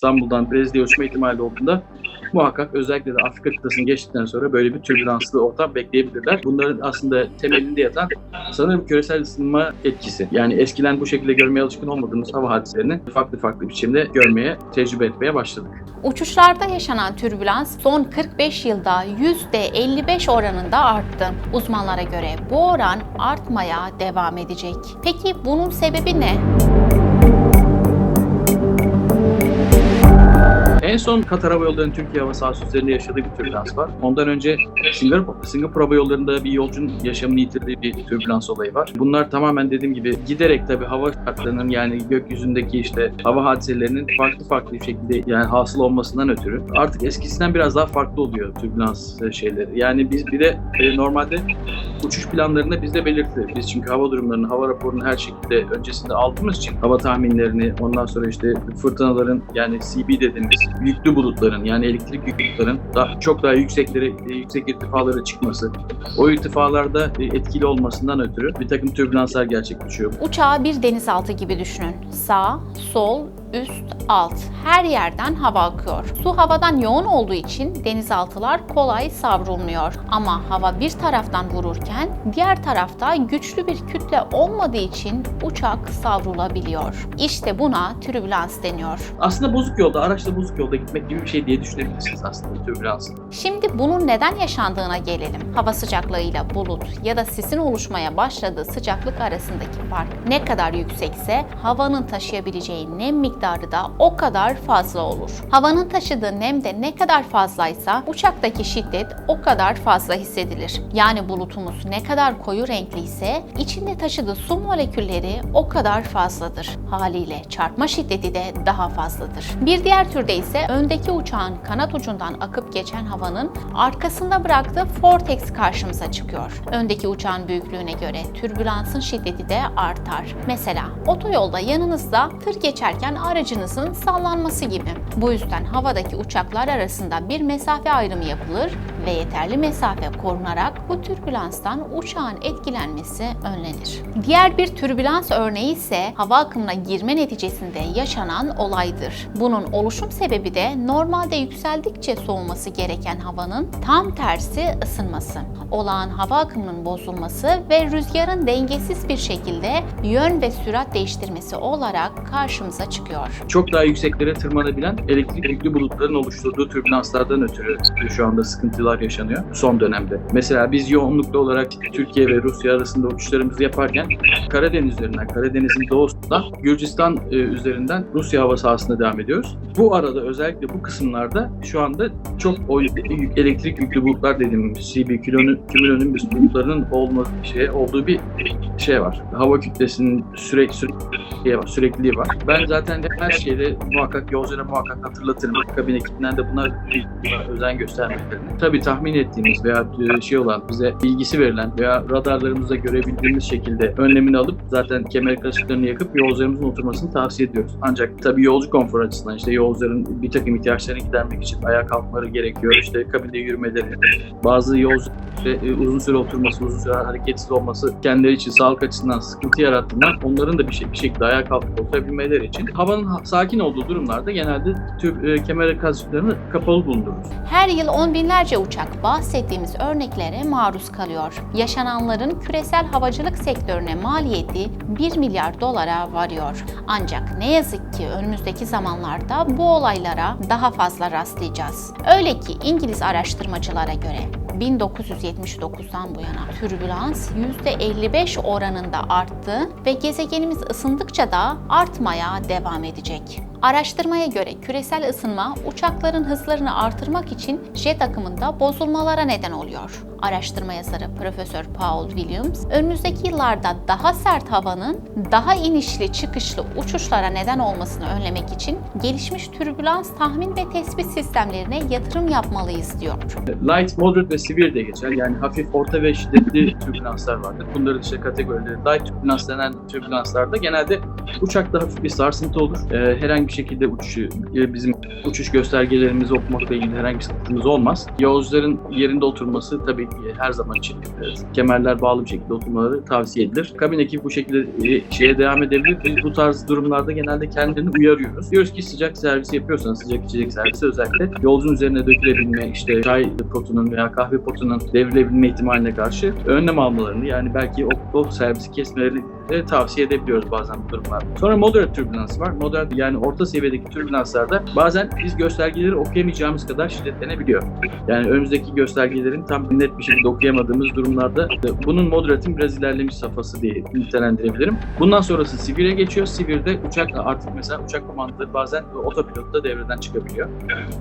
İstanbul'dan Brezilya'ya uçma ihtimali olduğunda muhakkak özellikle de Afrika kıtasını geçtikten sonra böyle bir türbülanslı ortam bekleyebilirler. Bunların aslında temelinde yatan sanırım küresel ısınma etkisi. Yani eskiden bu şekilde görmeye alışkın olmadığımız hava hadiselerini farklı farklı biçimde görmeye, tecrübe etmeye başladık. Uçuşlarda yaşanan türbülans son 45 yılda %55 oranında arttı. Uzmanlara göre bu oran artmaya devam edecek. Peki bunun sebebi ne? En son Katar Hava Yolları'nın Türkiye hava sahası üzerinde yaşadığı bir türbülans var. Ondan önce Singapur, Singapur Hava Yolları'nda bir yolcunun yaşamını yitirdiği bir türbülans olayı var. Bunlar tamamen dediğim gibi giderek tabii hava şartlarının yani gökyüzündeki işte hava hadiselerinin farklı farklı bir şekilde yani hasıl olmasından ötürü artık eskisinden biraz daha farklı oluyor türbülans e, şeyleri. Yani biz bir de e, normalde uçuş planlarında bizde belirtilir. Biz çünkü hava durumlarını, hava raporunu her şekilde öncesinde aldığımız için hava tahminlerini, ondan sonra işte fırtınaların yani CB dediğimiz yüklü bulutların yani elektrik yüklü bulutların daha, çok daha yükseklere, e, yüksek irtifalara çıkması, o irtifalarda e, etkili olmasından ötürü bir takım türbülanslar gerçekleşiyor. Uçağı bir denizaltı gibi düşünün. Sağ, sol, üst, alt her yerden hava akıyor. Su havadan yoğun olduğu için denizaltılar kolay savrulmuyor. Ama hava bir taraftan vururken diğer tarafta güçlü bir kütle olmadığı için uçak savrulabiliyor. İşte buna türbülans deniyor. Aslında bozuk yolda, araçla bozuk yolda gitmek gibi bir şey diye düşünebilirsiniz aslında türbülansı. Şimdi bunun neden yaşandığına gelelim. Hava sıcaklığıyla bulut ya da sisin oluşmaya başladığı sıcaklık arasındaki fark ne kadar yüksekse havanın taşıyabileceği nem miktarı da o kadar fazla olur. Havanın taşıdığı nem de ne kadar fazlaysa uçaktaki şiddet o kadar fazla hissedilir. Yani bulutumuz ne kadar koyu renkliyse içinde taşıdığı su molekülleri o kadar fazladır. Haliyle çarpma şiddeti de daha fazladır. Bir diğer türde ise öndeki uçağın kanat ucundan akıp geçen havanın arkasında bıraktığı vortex karşımıza çıkıyor. Öndeki uçağın büyüklüğüne göre türbülansın şiddeti de artar. Mesela otoyolda yanınızda tır geçerken aracınızın sallanması gibi. Bu yüzden havadaki uçaklar arasında bir mesafe ayrımı yapılır ve yeterli mesafe korunarak bu türbülanstan uçağın etkilenmesi önlenir. Diğer bir türbülans örneği ise hava akımına girme neticesinde yaşanan olaydır. Bunun oluşum sebebi de normalde yükseldikçe soğuması gereken havanın tam tersi ısınması. Olağan hava akımının bozulması ve rüzgarın dengesiz bir şekilde yön ve sürat değiştirmesi olarak karşımıza çıkıyor. Çok daha yükseklere tırmanabilen elektrik yüklü bulutların oluşturduğu türbülanslardan ötürü şu anda sıkıntılar yaşanıyor son dönemde. Mesela biz yoğunluklu olarak Türkiye ve Rusya arasında uçuşlarımızı yaparken Karadeniz üzerinden, Karadeniz'in doğusunda Gürcistan e, üzerinden Rusya hava sahasına devam ediyoruz. Bu arada özellikle bu kısımlarda şu anda çok o elektrik yüklü bulutlar dediğimiz CB, kümülonimbüs bulutlarının olma, şey, olduğu bir şey var. Hava kütlesinin sürekli sürekli var, sürekliliği var. Ben zaten her şeyde muhakkak yolculara muhakkak hatırlatırım. Kabin ekibinden de buna özen göstermelerini. Tabii tahmin ettiğimiz veya şey olan bize bilgisi verilen veya radarlarımızda görebildiğimiz şekilde önlemini alıp zaten kemer kaşıklarını yakıp yolcularımızın oturmasını tavsiye ediyoruz. Ancak tabii yolcu konforu açısından işte yolcuların bir takım ihtiyaçlarını gidermek için ayağa kalkmaları gerekiyor. İşte kabinde yürümeleri, bazı yolcu ve e, uzun süre oturması, uzun süre hareketsiz olması kendileri için sağlık açısından sıkıntı yarattığından onların da bir, şey, bir şekilde ayağa kalkıp oturabilmeleri için havanın ha- sakin olduğu durumlarda genelde tüp e, kemer kaşıklarını kapalı bulundururuz. Her yıl on binlerce uçak bahsettiğimiz örneklere maruz kalıyor. Yaşananların küresel havacılık sektörüne maliyeti 1 milyar dolara varıyor. Ancak ne yazık ki önümüzdeki zamanlarda bu olaylara daha fazla rastlayacağız. Öyle ki İngiliz araştırmacılara göre 1979'dan bu yana türbülans %55 oranında arttı ve gezegenimiz ısındıkça da artmaya devam edecek. Araştırmaya göre küresel ısınma uçakların hızlarını artırmak için jet akımında bozulmalara neden oluyor. Araştırma yazarı Profesör Paul Williams, önümüzdeki yıllarda daha sert havanın daha inişli çıkışlı uçuşlara neden olmasını önlemek için gelişmiş türbülans tahmin ve tespit sistemlerine yatırım yapmalıyız diyor. Light, moderate ve severe de geçer. Yani hafif, orta ve şiddetli türbülanslar vardır. Bunların işte kategorileri light türbülans denen türbülanslarda genelde uçakta hafif bir sarsıntı olur. Ee, herhangi bir şekilde uçuşu, e, bizim uçuş göstergelerimizi okumakla ilgili herhangi bir sıkıntımız olmaz. Yolcuların yerinde oturması tabii her zaman için e, kemerler bağlı bir şekilde oturmaları tavsiye edilir. Kabin ekibi bu şekilde e, şeye devam edebilir. Biz bu tarz durumlarda genelde kendilerini uyarıyoruz. Diyoruz ki sıcak servisi yapıyorsanız sıcak içecek servisi özellikle yolcunun üzerine dökülebilme, işte çay potunun veya kahve potunun devrilebilme ihtimaline karşı önlem almalarını yani belki o, o servisi kesmeleri de tavsiye edebiliyoruz bazen bu durumlarda. Sonra moderate türbülans var. Moderate yani orta seviyedeki türbülanslarda bazen biz göstergeleri okuyamayacağımız kadar şiddetlenebiliyor. Yani önümüzdeki göstergelerin tam net bir şekilde okuyamadığımız durumlarda e, bunun moderate'in biraz ilerlemiş safhası diye nitelendirebilirim. Bundan sonrası sivire geçiyor. Sivirde uçak artık mesela uçak komandaları bazen otopilotta devreden çıkabiliyor.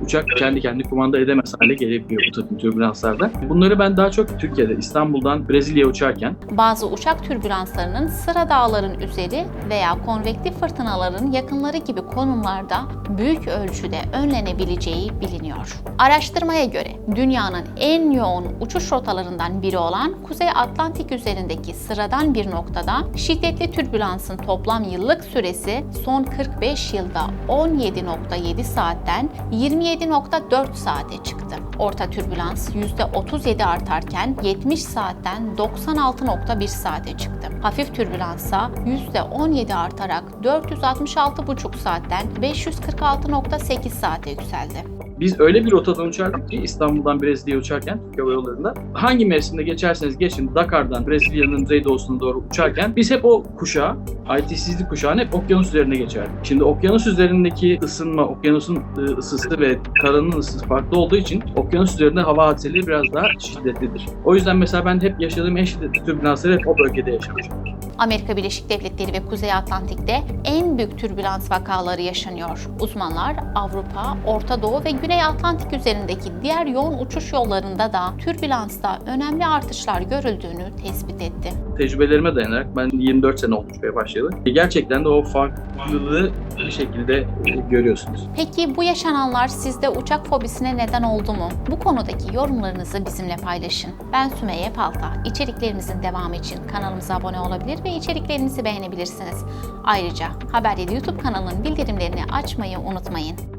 Uçak kendi kendi kumanda edemez hale gelebiliyor bu takım türbülanslarda. Bunları ben daha çok Türkiye'de İstanbul'dan Brezilya'ya uçarken Bazı uçak türbülanslarının sıra dağların üzeri veya konvektif fırtınaların yakınları gibi konumlarda büyük ölçüde önlenebileceği biliniyor. Araştırmaya göre dünyanın en yoğun uçuş rotalarından biri olan Kuzey Atlantik üzerindeki sıradan bir noktada şiddetli türbülansın toplam yıllık süresi son 45 yılda 17.7 saatten 27.4 saate çıktı. Orta türbülans %37 artarken 70 saatten 96.1 saate çıktı. Hafif türbülansa %17 artarak 466.5 saatten 546.8 saate yükseldi. Biz öyle bir rotadan uçardık ki İstanbul'dan Brezilya'ya uçarken Türk Hava Yolları'nda hangi mevsimde geçerseniz geçin Dakar'dan Brezilya'nın kuzeydoğusuna doğru uçarken biz hep o kuşağı, ITC'li kuşağın hep okyanus üzerine geçerdik. Şimdi okyanus üzerindeki ısınma, okyanusun ı, ısısı ve karanın ısısı farklı olduğu için okyanus üzerinde hava hadiseleri biraz daha şiddetlidir. O yüzden mesela ben hep yaşadığım en şiddetli türbülansları hep o bölgede yaşamışım. Amerika Birleşik Devletleri ve Kuzey Atlantik'te en büyük türbülans vakaları yaşanıyor. Uzmanlar Avrupa, Orta Doğu ve Güney Atlantik üzerindeki diğer yoğun uçuş yollarında da türbülansta önemli artışlar görüldüğünü tespit etti. Tecrübelerime dayanarak ben 24 sene olmuş ve başlayalı. E, Gerçekten de o farklılığı bir şekilde görüyorsunuz. Peki bu yaşananlar sizde uçak fobisine neden oldu mu? Bu konudaki yorumlarınızı bizimle paylaşın. Ben Sümeyye Palta. İçeriklerimizin devamı için kanalımıza abone olabilir ve içeriklerimizi beğenebilirsiniz. Ayrıca Haber 7 YouTube kanalının bildirimlerini açmayı unutmayın.